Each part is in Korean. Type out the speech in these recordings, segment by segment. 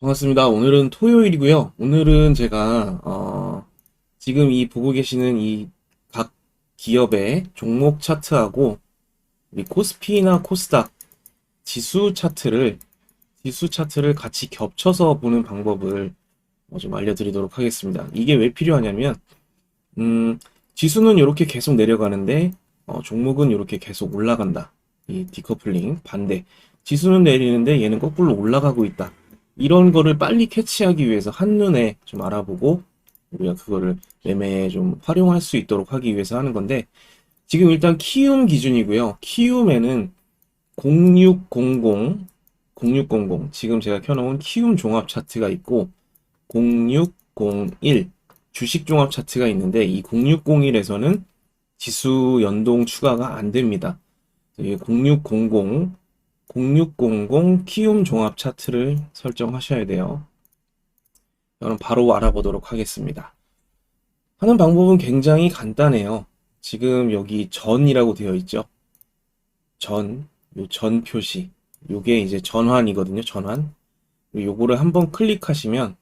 반갑습니다. 오늘은 토요일이고요. 오늘은 제가 어, 지금 이 보고 계시는 이 각 기업의 종목 차트하고 우리 코스피나 코스닥 지수 차트를 지수 차트를 같이 겹쳐서 보는 방법을 어, 좀 알려드리도록 하겠습니다. 이게 왜 필요하냐면 음, 지수는 이렇게 계속 내려가는데 어, 종목은 이렇게 계속 올라간다. 이 디커플링 반대. 지수는 내리는데 얘는 거꾸로 올라가고 있다. 이런 거를 빨리 캐치하기 위해서 한눈에 좀 알아보고 우리가 그거를 매매에 좀 활용할 수 있도록 하기 위해서 하는 건데 지금 일단 키움 기준이고요. 키움에는 0600 0600 지금 제가 켜놓은 키움 종합 차트가 있고 0601 주식 종합 차트가 있는데 이 0601에서는 지수 연동 추가가 안 됩니다. 이0600 0600 키움 종합 차트를 설정하셔야 돼요. 저는 바로 알아보도록 하겠습니다. 하는 방법은 굉장히 간단해요. 지금 여기 전이라고 되어 있죠. 전, 요 전 표시. 요게 이제 전환이거든요. 전환. 요거를 한번 클릭하시면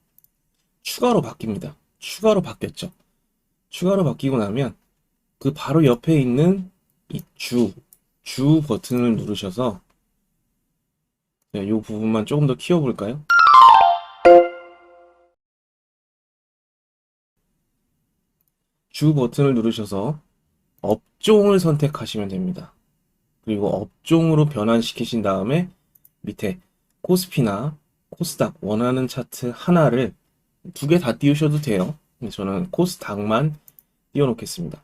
추가로 바뀝니다. 추가로 바뀌었죠. 추가로 바뀌고 나면 그 바로 옆에 있는 이 주, 주 버튼을 누르셔서 네, 이 부분만 조금 더 키워볼까요? 주 버튼을 누르셔서 업종을 선택하시면 됩니다. 그리고 업종으로 변환시키신 다음에 밑에 코스피나 코스닥 원하는 차트 하나를 두 개 다 띄우셔도 돼요. 저는 코스닥만 띄워놓겠습니다.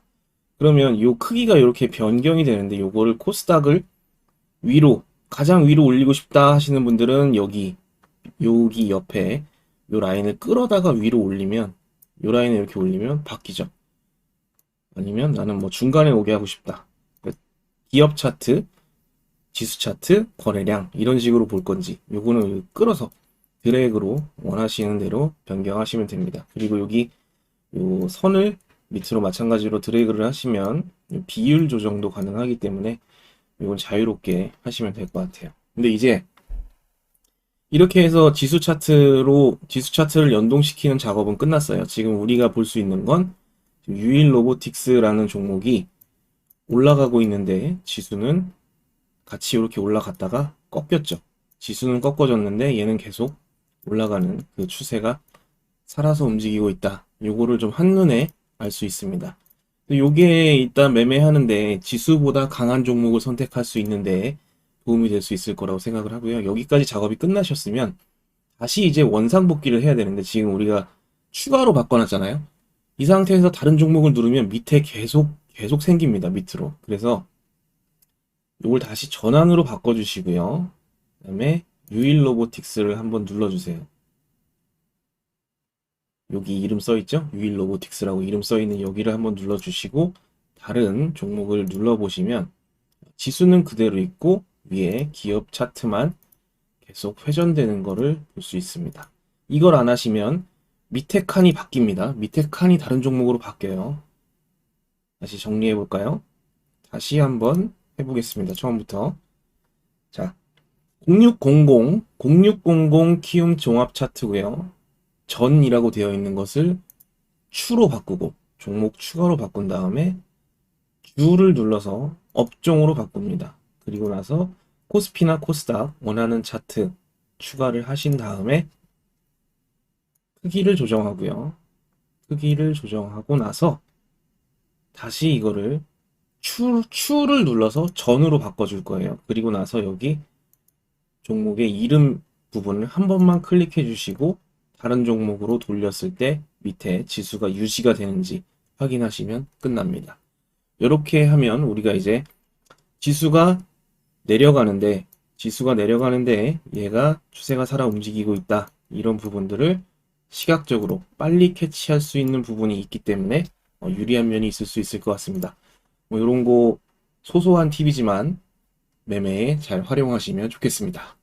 그러면 이 크기가 이렇게 변경이 되는데 요거를 코스닥을 위로 가장 위로 올리고 싶다 하시는 분들은 여기 여기 옆에 요 라인을 끌어다가 위로 올리면 요 라인을 이렇게 올리면 바뀌죠. 아니면 나는 뭐 중간에 오게 하고 싶다. 기업 차트, 지수 차트, 거래량 이런 식으로 볼 건지 요거는 끌어서 드래그로 원하시는 대로 변경하시면 됩니다. 그리고 여기 요 선을 밑으로 마찬가지로 드래그를 하시면 비율 조정도 가능하기 때문에 이건 자유롭게 하시면 될 것 같아요. 근데 이제 이렇게 해서 지수 차트로 지수 차트를 연동시키는 작업은 끝났어요. 지금 우리가 볼 수 있는 건 유일 로보틱스라는 종목이 올라가고 있는데 지수는 같이 이렇게 올라갔다가 꺾였죠. 지수는 꺾어졌는데 얘는 계속 올라가는 그 추세가 살아서 움직이고 있다. 요거를 좀 한눈에 알 수 있습니다. 요게 일단 매매하는데 지수보다 강한 종목을 선택할 수 있는데 도움이 될 수 있을 거라고 생각을 하고요. 여기까지 작업이 끝나셨으면 다시 이제 원상복귀를 해야 되는데 지금 우리가 추가로 바꿔놨잖아요. 이 상태에서 다른 종목을 누르면 밑에 계속 계속 생깁니다. 밑으로. 그래서 이걸 다시 전환으로 바꿔주시고요. 그 다음에 유일 로보틱스를 한번 눌러주세요. 여기 이름 써 있죠? 유일 로보틱스라고 이름 써 있는 여기를 한번 눌러 주시고 다른 종목을 눌러 보시면 지수는 그대로 있고 위에 기업 차트만 계속 회전되는 거를 볼수 있습니다. 이걸 안 하시면 밑에 칸이 바뀝니다. 밑에 칸이 다른 종목으로 바뀌어요. 다시 정리해 볼까요? 다시 한번 해보겠습니다. 처음부터. 자, 0600, 0600 키움 종합 차트고요. 전이라고 되어 있는 것을 추로 바꾸고 종목 추가로 바꾼 다음에 주를 눌러서 업종으로 바꿉니다. 그리고 나서 코스피나 코스닥 원하는 차트 추가를 하신 다음에 크기를 조정하고요. 크기를 조정하고 나서 다시 이거를 추, 추를 눌러서 전으로 바꿔줄 거예요. 그리고 나서 여기 종목의 이름 부분을 한 번만 클릭해 주시고 다른 종목으로 돌렸을 때 밑에 지수가 유지가 되는지 확인하시면 끝납니다. 이렇게 하면 우리가 이제 지수가 내려가는데 지수가 내려가는데 얘가 추세가 살아 움직이고 있다. 이런 부분들을 시각적으로 빨리 캐치할 수 있는 부분이 있기 때문에 어, 유리한 면이 있을 수 있을 것 같습니다. 뭐 이런 거 소소한 팁이지만 매매에 잘 활용하시면 좋겠습니다.